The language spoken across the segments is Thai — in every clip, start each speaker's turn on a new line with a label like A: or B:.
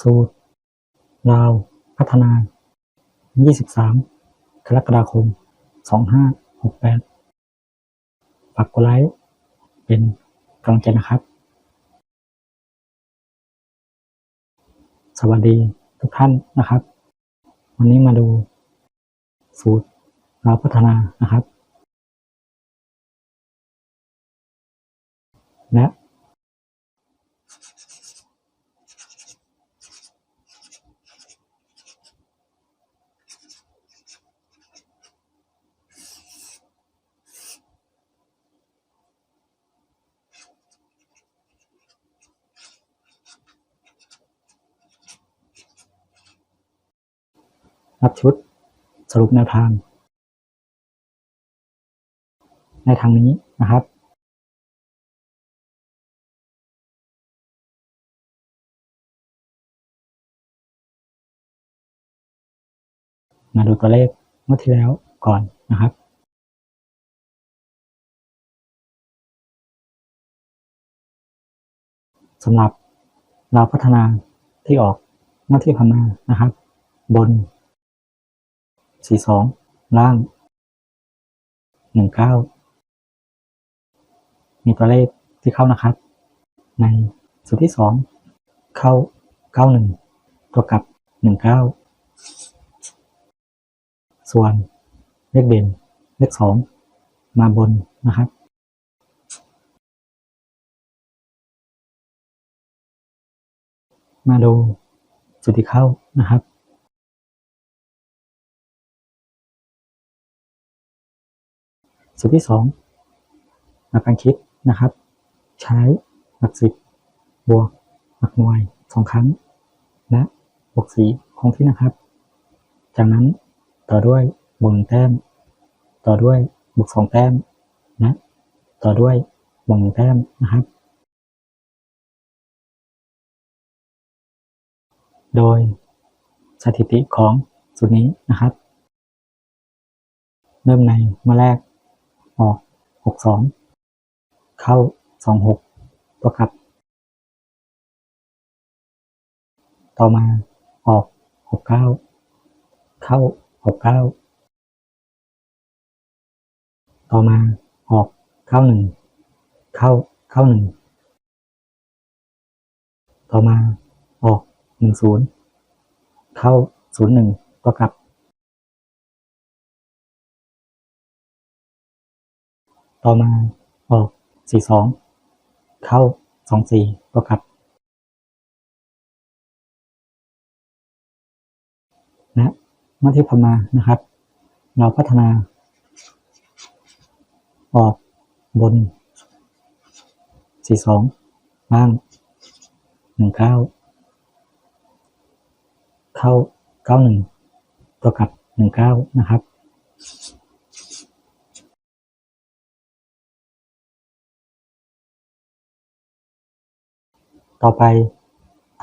A: สูตร ลาว พัฒนา 23 กรกฎาคม 2568ฝากกดไลค์ เป็นกำลังใจนะครับ สวัสดีทุกท่านนะครับ วันนี้มาดู สูตร ลาวพัฒนานะครับ และ รับชุดสรุปแนวทาง ในทางนี้นะครับ มาดูตัวเลขเมื่อที่แล้วก่อนนะครับสำหรับเราพัฒนาที่ออกเมื่อที่ผ่านานะครับ บน สี่สองล่างหนึ่งเก้ามีตัวเลขที่เข้านะครับ ในสูตรที่สองเข้าเก้าหนึ่งตัวกลับหนึ่งเก้าส่วนเลขเด่นเลขสองมาบนนะครับมาดูสูตรที่เข้านะครับ สูตรที่สองหลักการคิดนะครับ ใช้หลักสิบบวกหลักหน่วยสองครั้ง และบวกสีคงที่นะครับ จากนั้นต่อด้วยบวกหนึ่งแต้ม ต่อด้วยบวกสองแต้มและต่อด้วยบวกหนึ่งแต้มนะครับ โดยสถิติของสูตรนี้นะครับ เริ่มในเมื่อแรก หกสองเข้าสองหกตัวกลับ ต่อมาออกหกเก้าเข้าหกเก้าต่อมาออกเก้าหนึ่งเข้าเก้าหนึ่งต่อมาออกหนึ่งศูนย์เข้าศูนย์หนึ่งตัวกลับ ต่อมาออกสี่สองเข้าสองสี่ก็กลับนะเมื่อที่พมานะครับ เราพัฒนา ออกบนสี่สองล่างหนึ่งเก้าเข้าเก้าหนึ่งตัวกับหนึ่งเก้านะครับ ต่อไป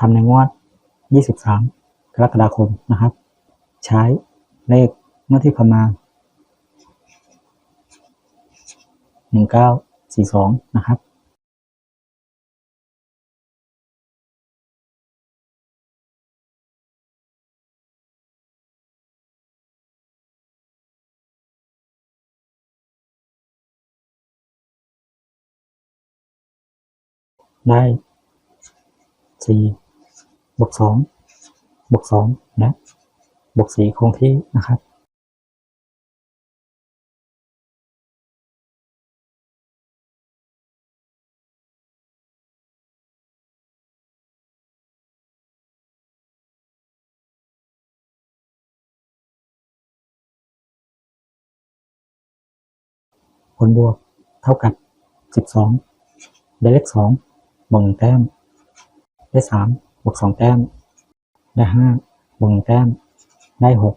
A: ทำในงวด 23 กรกฎาคมนะครับ ใช้เลขเมื่อที่ผ่านมา1942 นะครับได้ สี่บวกสองบวกสองและบวกสี่คงที่นะครับผลบวกเท่ากับสิบสองได้เลขสองบวกหนึ่งแต้ม ได้สามบวกสองแต้ม ได้ห้าบวกหนึ่งแต้ม ได้หก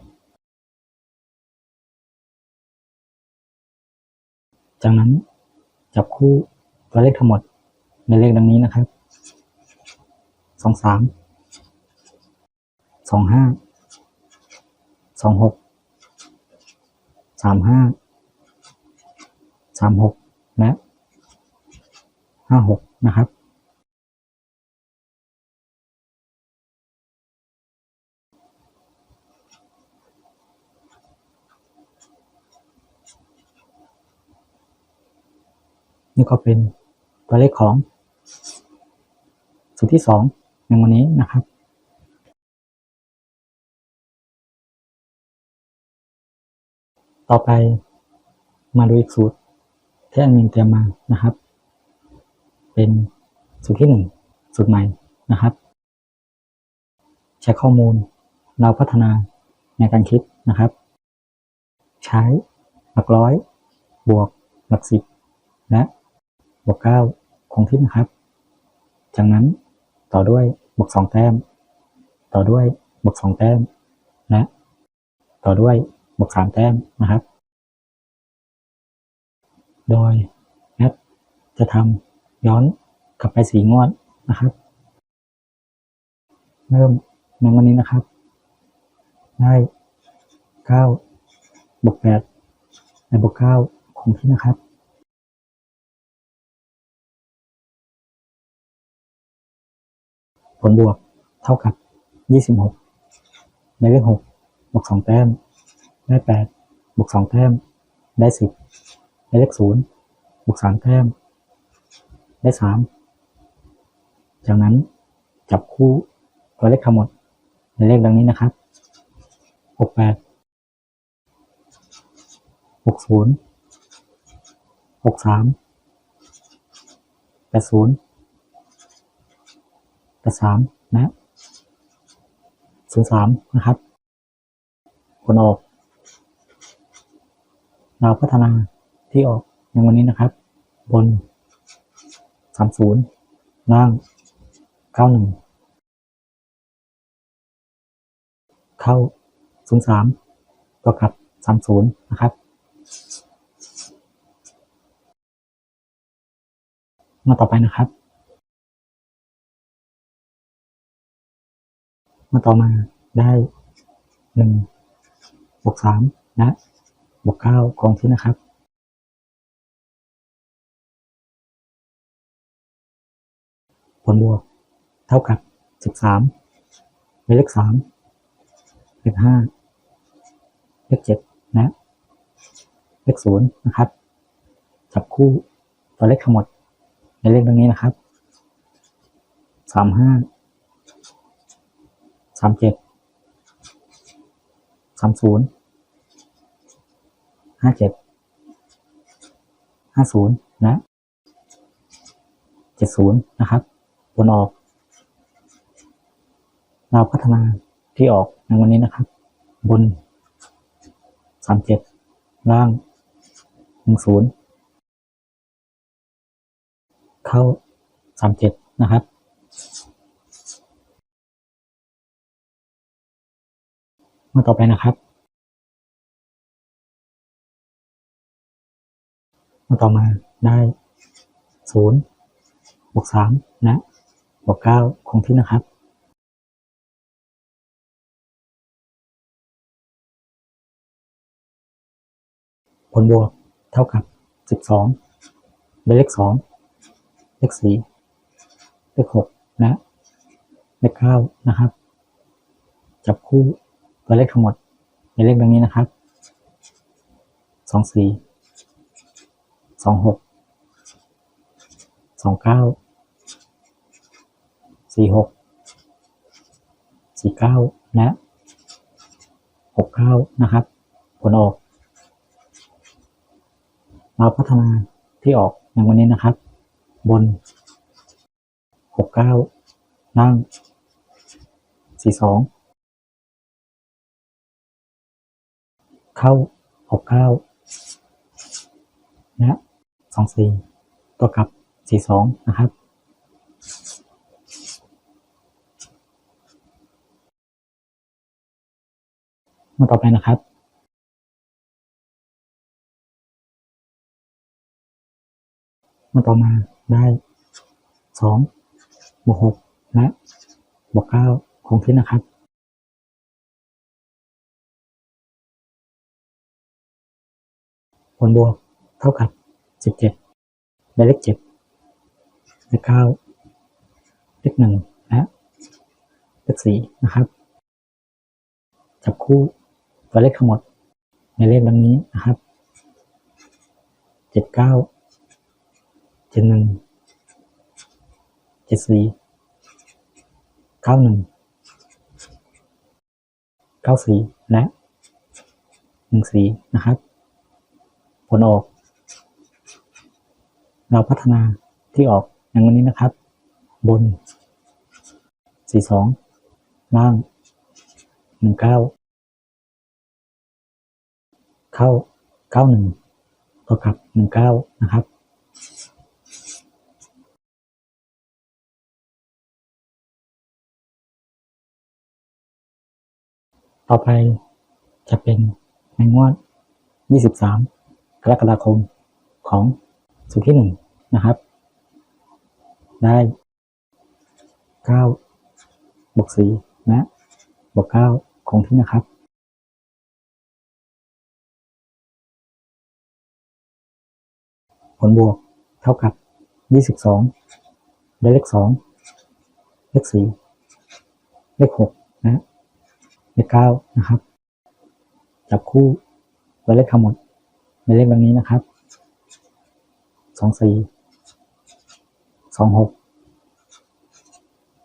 A: จากนั้นจับคู่ตัวเลขทั้งหมดในเลขดังนี้นะครับสองสามสองห้าสองหกสามห้าสามหกและห้าหกนะครับ นี่ก็เป็นตัวเลขของสูตรที่สองในวันนี้นะครับต่อไปมาดูอีกสูตรที่แอดมินเตรียมมานะครับ เป็นสูตรที่หนึ่งสูตรใหม่นะครับ ใช้ข้อมูลเราพัฒนาในการคิดนะครับ ใช้หลักร้อย บวกหลักสิบและ บวกเก้าคงที่นะครับ จากนั้นต่อด้วยบวกสองแต้ม ต่อด้วยบวกสองแต้ม และ ต่อด้วยบวกสามแต้มนะครับ โดยแอดจะทำย้อนกลับไปสีงวดนะครับ เริ่มในวันนี้นะครับ ได้เก้าบวกแปดและบวกเก้าคงที่นะครับ ผลบวกเท่ากับ 26ได้เลข6บวก2แต้ม ได้8บวก2แต้ม ได้ 10ได้เลข0บวก3แต้ม ได้ 3 จากนั้นจับคู่ตัวเลขทั้งหมด ในเลขดังนี้นะครับ 68 60 63 80 แปดสามนะศูนย์สามนะครับผลออก เราพัฒนาที่ออกในวันนี้นะครับ บนสามศูนย์ล่างเก้าหนึ่งเข้าศูนย์สามตัวกับสามศูนย์นะครับมาต่อไปนะครับ มาต่อมาได้หนึ่งบวกสามและบวกเก้าคงที่นะครับผลบวกเท่ากับสิบสามเลขสามเลขห้าเลขเจ็ดและเลขศูนย์นะครับจับคู่ตัวเลขทั้งหมดในเลขดังนี้นะครับสามห้า สามเจ็ดสามศูนย์ห้าเจ็ดห้าศูนย์และเจ็ดศูนย์นะครับผลออก เราพัฒนาที่ออกในวันนี้นะครับ บนสามเจ็ดล่างหนึ่งศูนย์เข้าสามเจ็ดนะครับ มาต่อไปนะครับ มาต่อมาได้ศูนย์บวกสามและบวกเก้าคงที่นะครับผลบวกเท่ากับสิบสองได้เลขสองเลขสี่เลขหกและเลขเก้านะครับ จับคู่ ตัวเลขทั้งหมดในเลขดังนี้นะครับสองสี่สองหกสองเก้าสี่หกสี่เก้าและหกเก้านะครับ ผลออก เราพัฒนาที่ออกในวันนี้นะครับ บนหกเก้าล่างสี่สอง เข้าหกเก้าและสองสี่ตัวกับสี่สองนะครับ มาต่อไปนะครับมาต่อมาได้สองบวกหกและบวกเก้าคงที่นะครับ ผลบวกเท่ากับสิบเจ็ดได้เลขเจ็ดเลขเก้าเลขหนึ่งและเลขสี่นะครับ จับคู่ตัวเลขทั้งหมดในเลขดังนี้นะครับเจ็ดเก้าเจ็ดหนึ่งเจ็ดสี่เก้าหนึ่งเก้าสี่และหนึ่งสี่นะครับ ผลออก เราพัฒนาที่ออกอย่างวันนี้นะครับ บน 42 ล่าง 19 เข้า 91ต่อกับ 19 นะครับต่อไปจะเป็นในงวด 23 กรกฎาคมของสุดที่หนึ่งนะครับ ได้เก้าบวกสี่และบวกเก้าคงที่นะครับผลบวกเท่ากับยี่สิบสองได้เลขสองเลขสี่เลขหกและเลขเก้านะครับ จับคู่ตัวเลขทั้งหมด ในเลขดังนี้นะครับสองสี่สองหก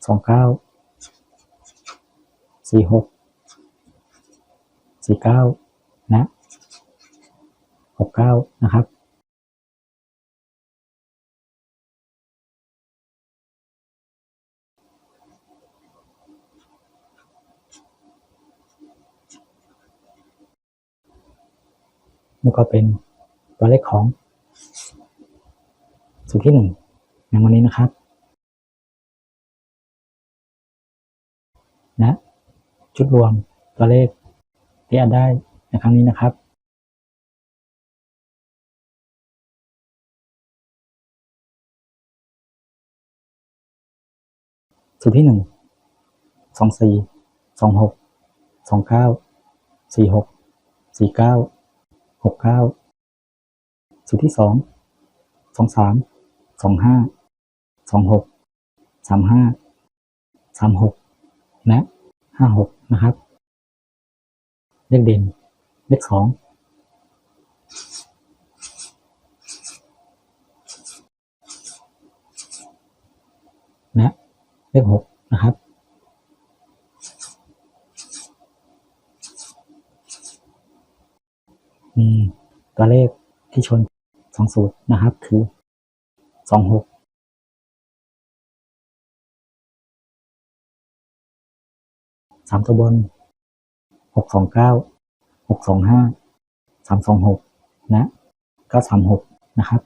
A: สองเก้าสี่หกสี่เก้านะหกเก้านะครับ นี่ก็เป็นตัวเลขของสูตรที่หนึ่งในวันนี้นะครับ และชุดรวมตัวเลขที่อาจได้ในครั้งนี้นะครับสูตรที่หนึ่งสองสี่สองหกสองเก้าสี่หกสี่เก้า หกเก้าสูตรที่สองสองสามสองห้าสองหกสามห้าสามหกและห้าหกนะครับเลขเด่นเลขสองและเลขหกนะครับ มีตัวเลขที่ชนสองสูตรนะครับ คือสองหกสามตัวบนหกสองเก้าหกสองห้าสามสองหกและเก้าสามหกนะครับ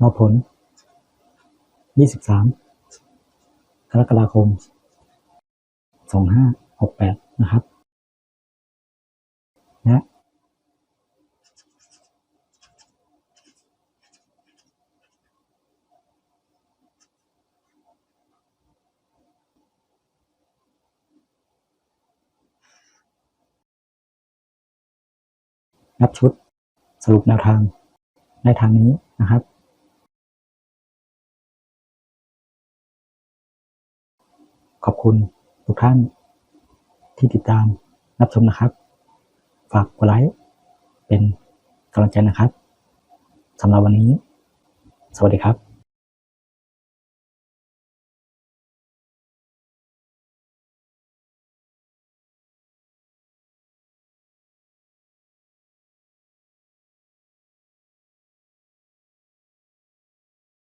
A: รอผล 23 กรกฎาคม 2568 นะครับ และ นับชุดสรุปแนวทางในทางนี้นะครับ ขอบคุณทุกท่านที่ติดตามรับชมนะครับ ฝากกดไลค์เป็นกำลังใจนะครับสำหรับวันนี้ สวัสดีครับ